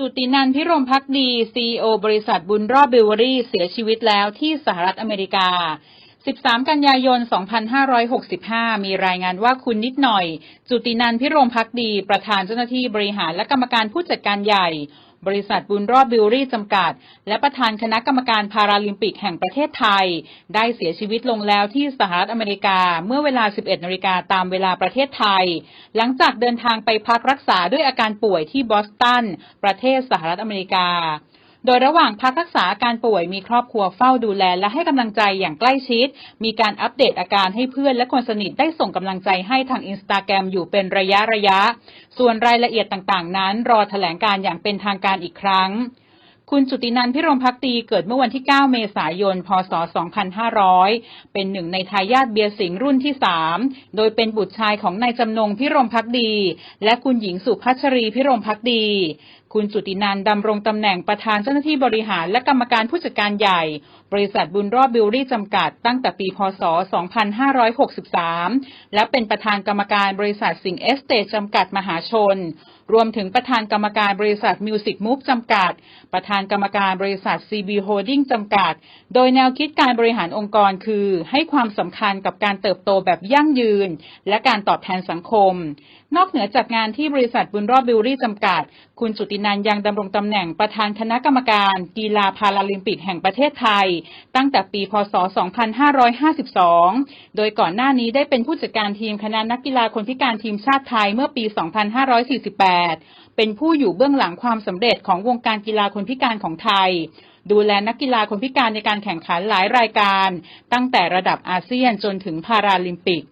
จุตินันพิรมพักดีซีโอบริษัทบุญรอบบิวเวอรี่เสียชีวิตแล้วที่สหรัฐอเมริกา 13 กันยายน 2565 มีรายงานว่าคุณนิดหน่อย จุตินันพิรมพักดี ประธานเจ้าหน้าที่บริหารและกรรมการผู้จัดการใหญ่ บริษัทบุญรอบบิวรี่จำกัด และประธานคณะกรรมการพาราลิมปิกแห่งประเทศไทย ได้เสียชีวิตลงแล้วที่สหรัฐอเมริกาเมื่อเวลา 11นาฬิกาตามเวลาประเทศไทย หลังจากเดินทางไปพักรักษาด้วยอาการป่วยที่บอสตัน ประเทศสหรัฐอเมริกา โดยระหว่างพักรักษาอาการป่วยมีครอบครัวเฝ้าดูแลและให้กำลังใจอย่างใกล้ชิด มีการอัปเดตอาการให้เพื่อนและคนสนิทได้ส่งกำลังใจให้ทางอินสตาแกรมอยู่เป็นระยะระยะ ส่วนรายละเอียดต่างๆ นั้น รอแถลงการอย่างเป็นทางการอีกครั้งคุณจุตินันทพิรมพักดีเกิดเมื่อวันที่ 9 เมษายน พศ 2500 เป็นหนึ่งในทายาทเบียร์สิงห์รุ่นที่ 3 โดยเป็นบุตรชายของนายจำนงพิรมพักดี และคุณหญิงสุพัชรีพิรมพักดีคุณจุตินันดำรงตำแหน่งประธานเจ้าหน้าที่บริหารและกรรมการผู้จัดการใหญ่ บริษัทบุญรอบบิวรี่จำกัดตั้งแต่ปี พศ 2563 และเป็นประธานกรรมการบริษัทสิงห์เอสเตทจำกัดมหาชน รวมถึงประธานกรรมการบริษัทมิวสิกมูฟจำกัด ประธานกรรมการบริษัท CB Holding จำกัด โดยแนวคิดการบริหารองค์กรคือ ให้ความสำคัญกับการเติบโตแบบยั่งยืน และการตอบแทนสังคม นอกเหนือจากงานที่บริษัทบุญรอบบิวรี่จำกัด คุณจุตินันยังดำรงตำแหน่งประธานคณะกรรมการ กีฬาพาราลิมปิกแห่งประเทศไทย ตั้งแต่ปี พศ 2552 โดยก่อนหน้านี้ได้เป็นผู้จัดการทีมคณะนักกีฬาคนพิการทีมชาติไทยเมื่อปี 2548 เป็นผู้อยู่เบื้องหลังความสำเร็จของวงการกีฬาคนพิการของไทยดูแลนักกีฬาคนพิการในการแข่งขันหลายรายการ ตั้งแต่ระดับอาเซียนจนถึงพาราลิมปิก